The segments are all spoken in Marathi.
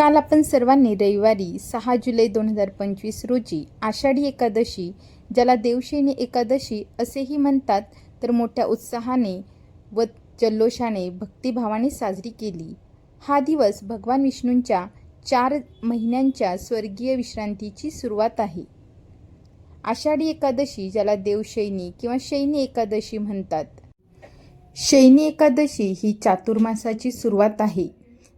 काल आपण सर्वांनी रविवारी सहा जुलै दोन हजार पंचवीस रोजी आषाढी एकादशी ज्याला देवशैनी एकादशी असेही म्हणतात तर मोठ्या उत्साहाने व जल्लोषाने भक्तिभावाने साजरी केली. हा दिवस भगवान विष्णूंच्या चार महिन्यांच्या स्वर्गीय विश्रांतीची सुरुवात आहे. आषाढी एकादशी ज्याला देवशैनी किंवा शैनी एकादशी म्हणतात शैनी एकादशी ही चातुर्मासाची सुरुवात आहे.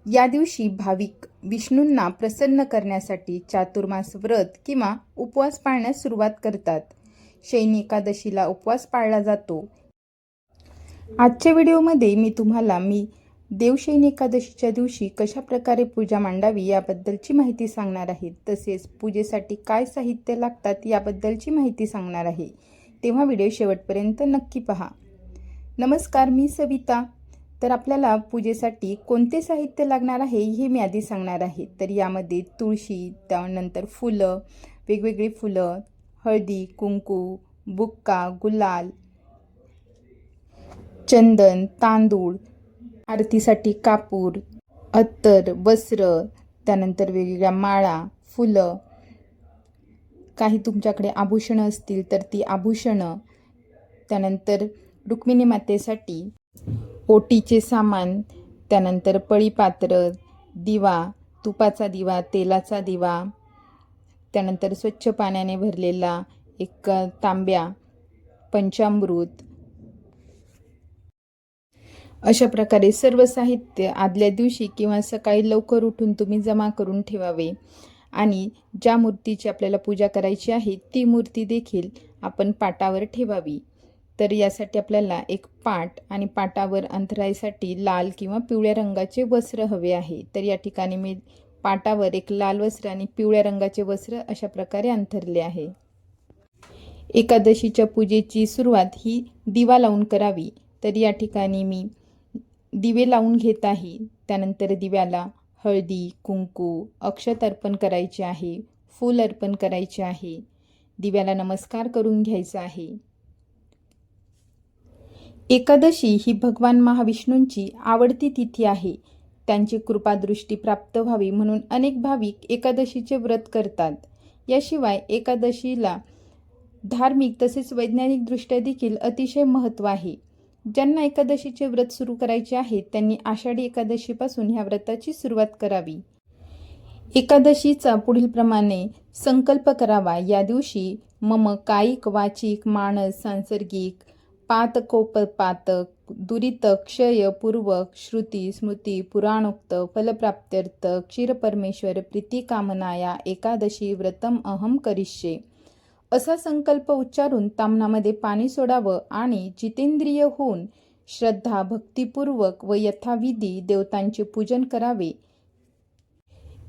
या दिवशी भाविक विष्णूंना प्रसन्न करण्यासाठी चातुर्मास व्रत किंवा उपवास पाळण्यास सुरुवात करतात. शैनी एकादशीला उपवास पाळला जातो. आजच्या व्हिडिओमध्ये मी तुम्हाला मी देवशैनी एकादशीच्या दिवशी कशा प्रकारे पूजा मांडावी याबद्दलची माहिती सांगणार आहे. तसेच पूजेसाठी काय साहित्य लागतात याबद्दलची माहिती सांगणार आहे. तेव्हा व्हिडिओ शेवटपर्यंत नक्की पहा. नमस्कार मी सविता. तर आपल्याला पूजेसाठी कोणते साहित्य लागणार आहे हे मी आधी सांगणार आहे. तर यामध्ये तुळशी त्यानंतर फुलं वेगवेगळी फुलं हळदी कुंकू बुक्का गुलाल चंदन तांदूळ आरतीसाठी कापूर अत्तर वस्त्र त्यानंतर वेगवेगळ्या माळा फुलं. काही तुमच्याकडे आभूषणं असतील तर ती आभूषणं. त्यानंतर रुक्मिणी मातेसाठी ओटीचे सामान त्यानंतर पळीपात्र दिवा तुपाचा दिवा तेलाचा दिवा त्यानंतर स्वच्छ पाण्याने भरलेला एक तांब्या पंचामृत. अशा प्रकारे सर्व साहित्य आदल्या दिवशी किंवा सकाळी लवकर उठून तुम्ही जमा करून ठेवावे. आणि ज्या मूर्तीची आपल्याला पूजा करायची आहे ती मूर्ती देखील आपण पाटावर ठेवावी. तर यासाठी आपल्याला एक पाट आणि पाटावर अंतरायसाठी लाल किंवा पिवळ्या रंगाचे वस्त्र हवे आहे. तर या ठिकाणी मी पाटावर एक लाल वस्त्र आणि पिवळ्या रंगाचे वस्त्र अशा प्रकारे अंथरले आहे. एकादशीच्या पूजेची सुरुवात ही दिवा लावून करावी. तर या ठिकाणी मी दिवे लावून घेत आहे. त्यानंतर दिव्याला हळदी कुंकू अक्षत अर्पण करायचे आहे फूल अर्पण करायचे आहे. दिव्याला नमस्कार करून घ्यायचा आहे. एकादशी ही भगवान महाविष्णूंची आवडती तिथी आहे. त्यांची कृपादृष्टी प्राप्त व्हावी म्हणून अनेक भाविक एकादशीचे व्रत करतात. याशिवाय एकादशीला धार्मिक तसेच वैज्ञानिकदृष्ट्या देखील अतिशय महत्त्व आहे. ज्यांना एकादशीचे व्रत सुरू करायचे आहे त्यांनी आषाढी एकादशीपासून ह्या व्रताची सुरुवात करावी. एकादशीचा पुढील प्रमाणे संकल्प करावा. या दिवशी मम कायिक वाचिक मानस सांसर्गिक पातकोपपातक दुरित क्षय पूर्वक श्रुती स्मृती पुराणोक्त फलप्राप्त्यर्थ क्षीरपरमेश्वर प्रीतिकामनाया एकादशी व्रतम अहम करिष्ये. असा संकल्प उच्चारून तामनामध्ये पाणी सोडावं आणि जितेंद्रिय होऊन श्रद्धा भक्तिपूर्वक व यथाविधी देवतांचे पूजन करावे.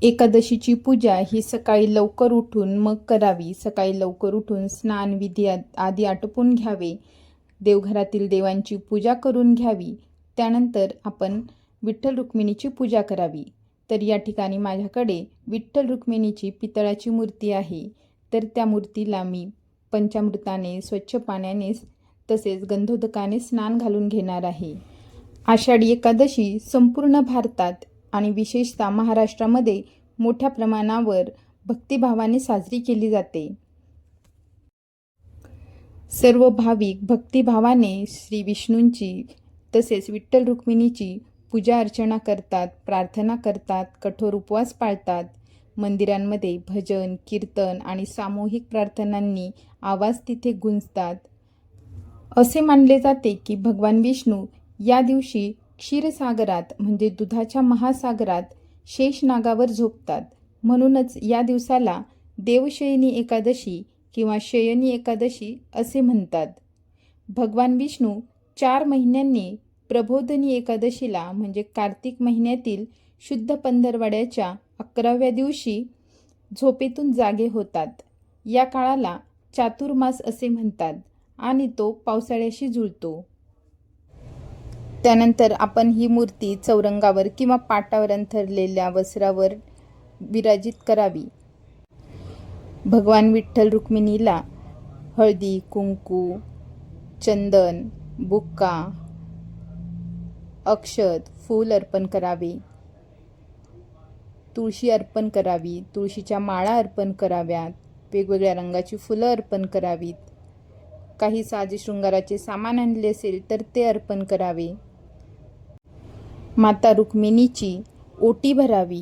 एकादशीची पूजा ही सकाळी लवकर उठून मग करावी. सकाळी लवकर उठून स्नान विधी आदी आटपून घ्यावे. देवघरातील देवांची पूजा करून घ्यावी. त्यानंतर आपण विठ्ठल रुक्मिणीची पूजा करावी. तर या ठिकाणी माझ्याकडे विठ्ठल रुक्मिणीची पितळाची मूर्ती आहे. तर त्या मूर्तीला मी पंचामृताने स्वच्छ पाण्याने तसेच गंधोदकाने स्नान घालून घेणार आहे. आषाढी एकादशी संपूर्ण भारतात आणि विशेषतः महाराष्ट्रामध्ये मोठ्या प्रमाणावर भक्तिभावाने साजरी केली जाते. सर्व भाविक भक्तिभावाने श्री विष्णूंची तसेच विठ्ठल रुक्मिणीची पूजा अर्चना करतात प्रार्थना करतात कठोर उपवास पाळतात. मंदिरांमध्ये भजन कीर्तन आणि सामूहिक प्रार्थनांनी आवाज तिथे गुंजतात. असे मानले जाते की भगवान विष्णू या दिवशी क्षीरसागरात म्हणजे दुधाच्या महासागरात शेषनागावर झोपतात. म्हणूनच या दिवसाला देवशयनी एकादशी किंवा शयनी एकादशी असे म्हणतात. भगवान विष्णू चार महिन्यांनी प्रबोधनी एकादशीला म्हणजे कार्तिक महिन्यातील शुद्ध पंधरवाड्याच्या अकराव्या दिवशी झोपेतून जागे होतात. या काळाला चातुर्मास असे म्हणतात आणि तो पावसाळ्याशी जुळतो. त्यानंतर आपण ही मूर्ती चौरंगावर किंवा पाटावर अंथरलेल्या वस्त्रावर विराजित करावी. भगवान विठ्ठल रुक्मिणीला हळदी कुंकू चंदन बुक्का अक्षत फूल अर्पण करावे. तुळशी अर्पण करावी. तुळशीच्या माळा अर्पण कराव्यात. वेगवेगळ्या रंगाची फुलं अर्पण करावीत. काही साजे शृंगाराचे सामान आणले असेल तर ते अर्पण करावे. माता रुक्मिणीची ओटी भरावी.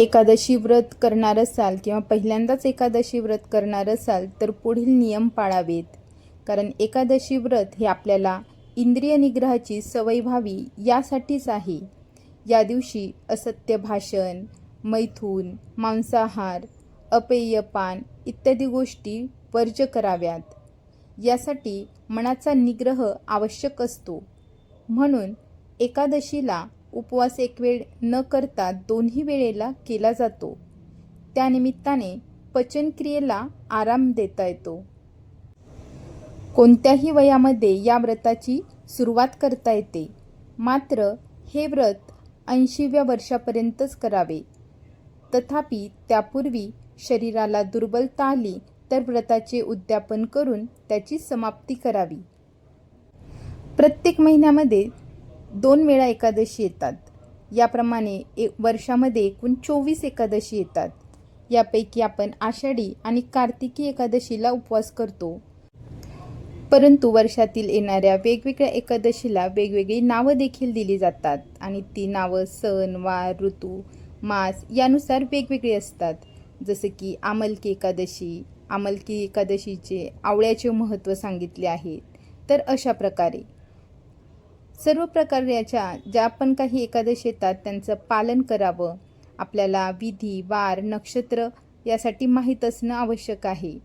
एकादशी व्रत करणार असाल किंवा पहिल्यांदाच एकादशी व्रत करणार असाल तर पुढील नियम पाळावेत. कारण एकादशी व्रत हे आपल्याला इंद्रिय निग्रहाची सवय व्हावी यासाठीच आहे. या दिवशी असत्य भाषण मैथून मांसाहार अपेयपान इत्यादी गोष्टी वर्ज कराव्यात. यासाठी मनाचा निग्रह आवश्यक असतो. म्हणून एकादशीला उपवास एक वेळ न करता दोन्ही वेळेला केला जातो. त्यानिमित्ताने पचनक्रियेला आराम देता येतो. कोणत्याही वयामध्ये या व्रताची सुरुवात करता येते. मात्र हे व्रत ऐंशीव्या वर्षापर्यंतच करावे. तथापि त्यापूर्वी शरीराला दुर्बलता आली तर व्रताचे उद्यापन करून त्याची समाप्ती करावी. प्रत्येक महिन्यामध्ये दोन वेळा एकादशी येतात. याप्रमाणे एक वर्षामध्ये एकूण चोवीस एकादशी येतात. यापैकी आपण आषाढी आणि कार्तिकी एकादशीला उपवास करतो. परंतु वर्षातील येणाऱ्या वेगवेगळ्या एकादशीला वेगवेगळी नावं देखील दिली जातात आणि ती नावं सण वार ऋतू मास यानुसार वेगवेगळी असतात. जसं की आमलकी एकादशी आमलकी एकादशीचे आवळ्याचे महत्त्व सांगितले आहे. तर अशा प्रकारे सर्व प्रकारच्या ज्या पण काही एकादशी येतात त्यांचं पालन करावं. आपल्याला विधी वार नक्षत्र यासाठी माहीत असणं आवश्यक आहे.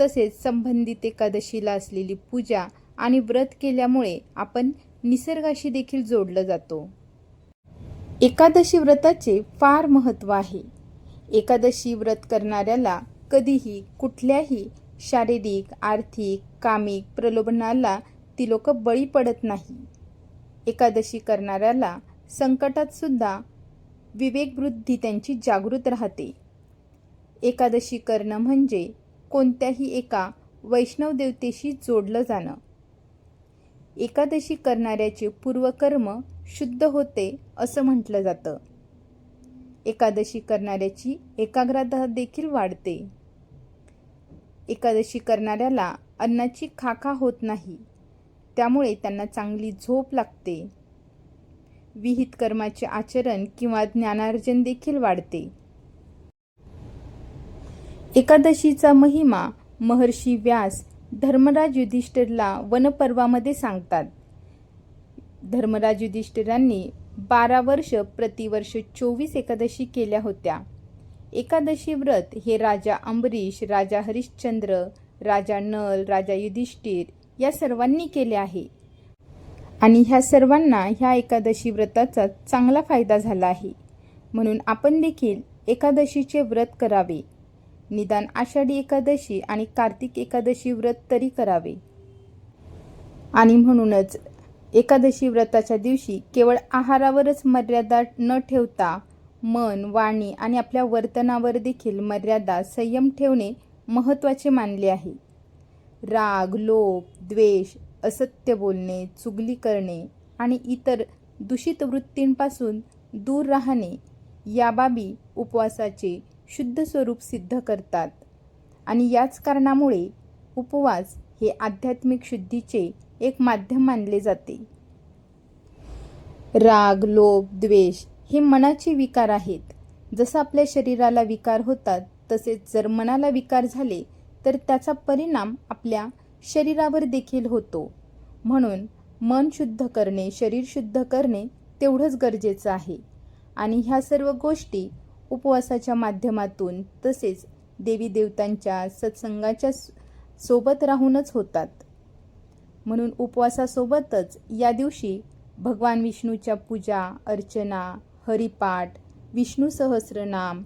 तसेच संबंधित एकादशीला असलेली पूजा आणि व्रत केल्यामुळे आपण निसर्गाशी देखील जोडलं जातो. एकादशी व्रताचे फार महत्त्व आहे. एकादशी व्रत करणाऱ्याला कधीही कुठल्याही शारीरिक आर्थिक कामिक प्रलोभनाला ती लोक बळी पडत नाही. एकादशी करणाऱ्याला संकटातसुद्धा विवेकवृद्धी त्यांची जागृत राहते. एकादशी करणं म्हणजे कोणत्याही एका वैष्णव देवतेशी जोडलं जाणं. एकादशी करणाऱ्याचे पूर्वकर्म शुद्ध होते असं म्हटलं जातं. एकादशी करणाऱ्याची एकाग्रता देखील वाढते. एकादशी करणाऱ्याला अन्नाची खाखा होत नाही. त्यामुळे त्यांना चांगली झोप लागते. विहित कर्माचे आचरण किंवा ज्ञानार्जन देखील वाढते. एकादशीचा महिमा महर्षी व्यास धर्मराज युधिष्ठिरला वनपर्वामध्ये सांगतात. धर्मराज युधिष्ठिरांनी बारा वर्ष प्रतिवर्ष चोवीस एकादशी केल्या होत्या. एकादशी व्रत हे राजा अंबरीश राजा हरिश्चंद्र राजा नल राजा युधिष्ठिर या सर्वांनी केले आहे. आणि ह्या सर्वांना ह्या एकादशी व्रताचा चांगला फायदा झाला आहे. म्हणून आपण देखील एकादशीचे व्रत करावे. निदान आषाढी एकादशी आणि कार्तिक एकादशी व्रत तरी करावे. आणि म्हणूनच एकादशी व्रताच्या दिवशी केवळ आहारावरच मर्यादा न ठेवता मन वाणी आणि आपल्या वर्तनावर देखील मर्यादा संयम ठेवणे महत्त्वाचे मानले आहे. राग लोभ द्वेष असत्य बोलणे चुगली करणे आणि इतर दूषित वृत्तींपासून दूर राहणे या बाबी उपवासाचे शुद्ध स्वरूप सिद्ध करतात. आणि याच कारणामुळे उपवास हे आध्यात्मिक शुद्धीचे एक माध्यम मानले जाते. राग लोभ द्वेष हे मनाचे विकार आहेत. जसं आपल्या शरीराला विकार होतात तसेच जर मनाला विकार झाले तर त्याचा परिणाम आपल्या शरीरावर देखील होतो. म्हणून मन शुद्ध करणे शरीर शुद्ध करणे तेवढंच गरजेचं आहे. आणि ह्या सर्व गोष्टी उपवासाच्या माध्यमातून तसेच देवी देवतांच्या सत्संगाच्या सोबत राहूनच होतात. म्हणून उपवासासोबतच या दिवशी भगवान विष्णूच्या पूजा अर्चना हरिपाठ विष्णू सहस्रनाम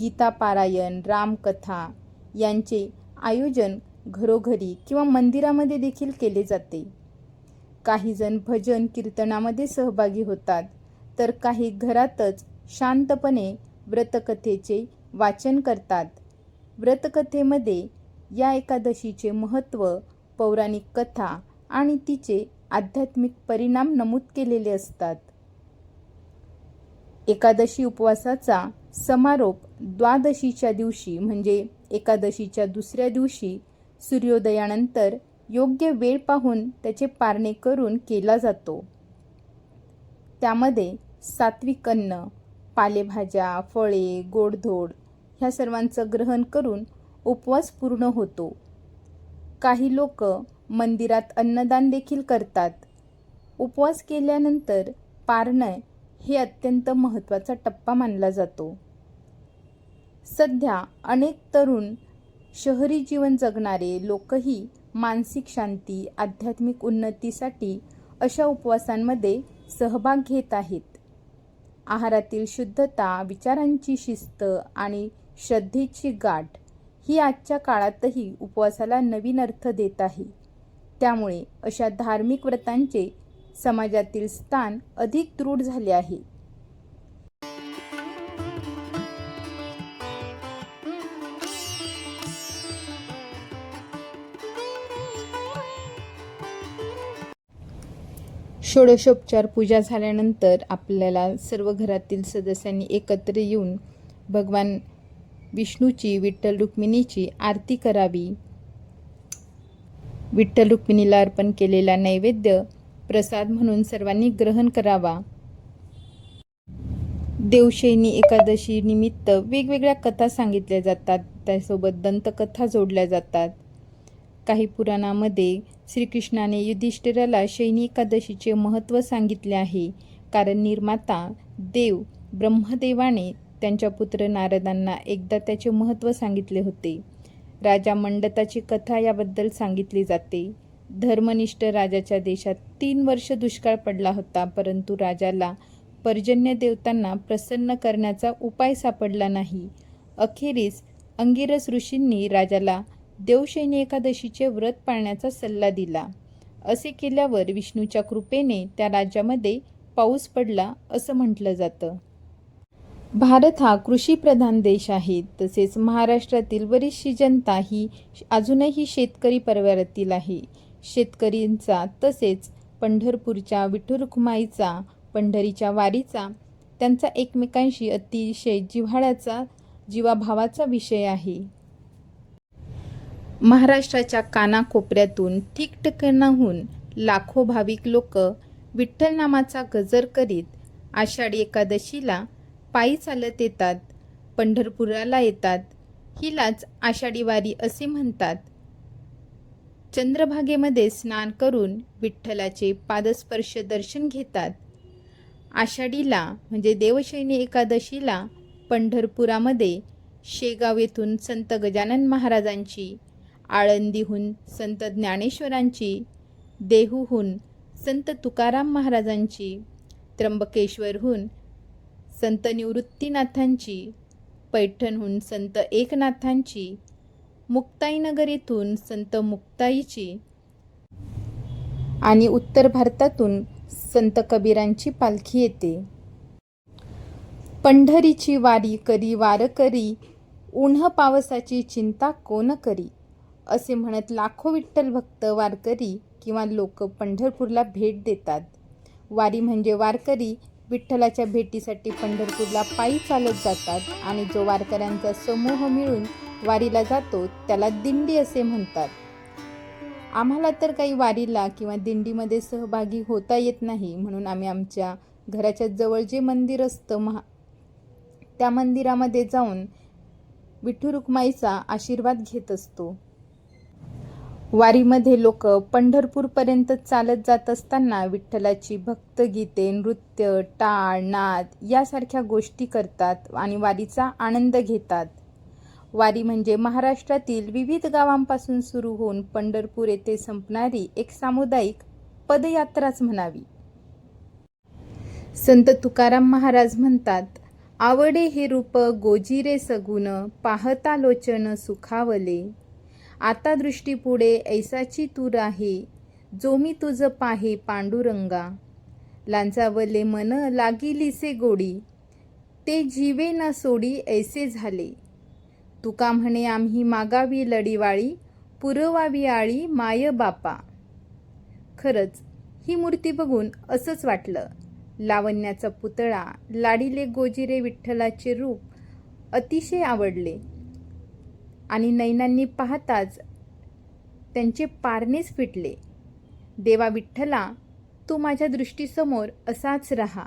गीता पारायण रामकथा यांचे आयोजन घरोघरी किंवा मंदिरामध्ये देखील केले जाते. काही जण भजन कीर्तनामध्ये सहभागी होतात तर काही घरातच शांतपणे व्रतकथेचे वाचन करतात. व्रतकथेमध्ये या एकादशीचे महत्त्व पौराणिक कथा आणि तिचे आध्यात्मिक परिणाम नमूद केलेले असतात. एकादशी उपवासाचा समारोप द्वादशीच्या दिवशी म्हणजे एकादशीच्या दुसऱ्या दिवशी सूर्योदयानंतर योग्य वेळ पाहून त्याचे पारणे करून केला जातो. त्यामध्ये सात्विक अन्न पालेभाज्या फळे गोडधोड ह्या सर्वांचं ग्रहण करून उपवास पूर्ण होतो. काही लोक मंदिरात अन्नदान देखील करतात. उपवास केल्यानंतर पारणं हे अत्यंत महत्त्वाचा टप्पा मानला जातो. सध्या अनेक तरुण शहरी जीवन जगणारे लोकही मानसिक शांती आध्यात्मिक उन्नतीसाठी अशा उपवासांमध्ये सहभाग घेत आहेत. आहारातील शुद्धता विचारांची शिस्त आणि श्रद्धेची गाठ ही आजच्या काळातही उपवासाला नवीन अर्थ देत आहे. त्यामुळे अशा धार्मिक व्रतांचे समाजातील स्थान अधिक दृढ झाले आहे. षोडशोपचार पूजा झाल्यानंतर आपल्याला सर्व घरातील सदस्यांनी एकत्र येऊन भगवान विष्णूची विठ्ठल रुक्मिणीची आरती करावी. विठ्ठल रुक्मिणीला अर्पण केलेला नैवेद्य प्रसाद म्हणून सर्वांनी ग्रहण करावा. देवशैनी एकादशी निमित्त वेगवेगळ्या कथा सांगितल्या जातात. त्यासोबत दंतकथा जोडल्या जातात. काही पुराणामध्ये श्रीकृष्णाने युधिष्ठिराला शैनी एकादशीचे महत्त्व सांगितले आहे. कारण निर्माता देव ब्रह्मदेवाने त्यांच्या पुत्र नारदांना एकदा त्याचे महत्त्व सांगितले होते. राजा मंडताची कथा याबद्दल सांगितली जाते. धर्मनिष्ठ राजाच्या देशात तीन वर्ष दुष्काळ पडला होता परंतु राजाला पर्जन्य देवतांना प्रसन्न करण्याचा उपाय सापडला नाही. अखेरीस अंगिरस ऋषींनी राजाला देवशैनी एकादशीचे व्रत पाळण्याचा सल्ला दिला. असे केल्यावर विष्णूच्या कृपेने त्या राज्यामध्ये पाऊस पडला असं म्हटलं जातं. भारत हा कृषीप्रधान देश आहे. तसेच महाराष्ट्रातील बरीचशी जनता ही अजूनही शेतकरी परिवारातील आहे. शेतकरींचा तसेच पंढरपूरच्या विठुरखुमाईचा पंढरीच्या वारीचा त्यांचा एकमेकांशी अतिशय जिव्हाळ्याचा जीवाभावाचा विषय आहे. महाराष्ट्राच्या कानाकोपऱ्यातून ठिकठिकाणाहून लाखो भाविक लोक विठ्ठल नामाचा गजर करीत आषाढी एकादशीला पायी चालत येतात पंढरपुराला येतात. हिलाच आषाढी वारी असे म्हणतात. चंद्रभागेमध्ये स्नान करून विठ्ठलाचे पादस्पर्श दर्शन घेतात. आषाढीला म्हणजे देवशैनी एकादशीला पंढरपुरामध्ये शेगाव येथून संत गजानन महाराजांची आळंदीहून संत ज्ञानेश्वरांची देहूहून संत तुकाराम महाराजांची त्र्यंबकेश्वरहून संत निवृत्तीनाथांची पैठणहून संत एकनाथांची मुक्ताईनगर येथून संत मुक्ताईची आणि उत्तर भारतातून संत कबीरांची पालखी येते. पंढरीची वारी करी वार करी उन्ह पावसाची चिंता कोण करी? असे म्हणत लाखो विठ्ठल भक्त वारकरी किंवा लोक पंढरपूरला भेट देतात. वारी म्हणजे वारकरी विठ्ठलाच्या भेटीसाठी पंढरपूरला पायी चालत जातात आणि जो वारकऱ्यांचा समूह मिळून वारीला जातो त्याला दिंडी असे म्हणतात. आम्हाला तर काही वारीला किंवा दिंडीमध्ये सहभागी होता येत नाही म्हणून आम्ही आमच्या घराच्या जवळ जे मंदिर असतं महा त्या मंदिरामध्ये जाऊन विठ्ठू रुक्माईचा आशीर्वाद घेत असतो. वारीमध्ये लोक पंढरपूरपर्यंत चालत जात असताना विठ्ठलाची भक्तगीते नृत्य टाळ नाद यासारख्या गोष्टी करतात आणि वारीचा आनंद घेतात. वारी म्हणजे महाराष्ट्रातील विविध गावांपासून सुरू होऊन पंढरपूर येथे संपणारी एक सामुदायिक पदयात्राच म्हणावी. संत तुकाराम महाराज म्हणतात आवडे हे रूप गोजिरे सगुण पाहता लोचन सुखावले. आता दृष्टीपुढे ऐसाची तूर आहे. जो मी तुझ पाहे पांडुरंगा. लांचावले मन लागिलीसे गोडी. ते जीवे न सोडी ऐसे झाले. तुका म्हणे आम्ही मागावी लढीवाळी पुरवावी आळी माय बापा. खरंच ही मूर्ती बघून असंच वाटलं. लावण्याचा पुतळा लाडीले गोजिरे विठ्ठलाचे रूप अतिशय आवडले. आणि नैनांनी पाहताच त्यांचे पारणेच फिटले. देवा विठ्ठला तू माझ्या दृष्टीसमोर असाच राहा.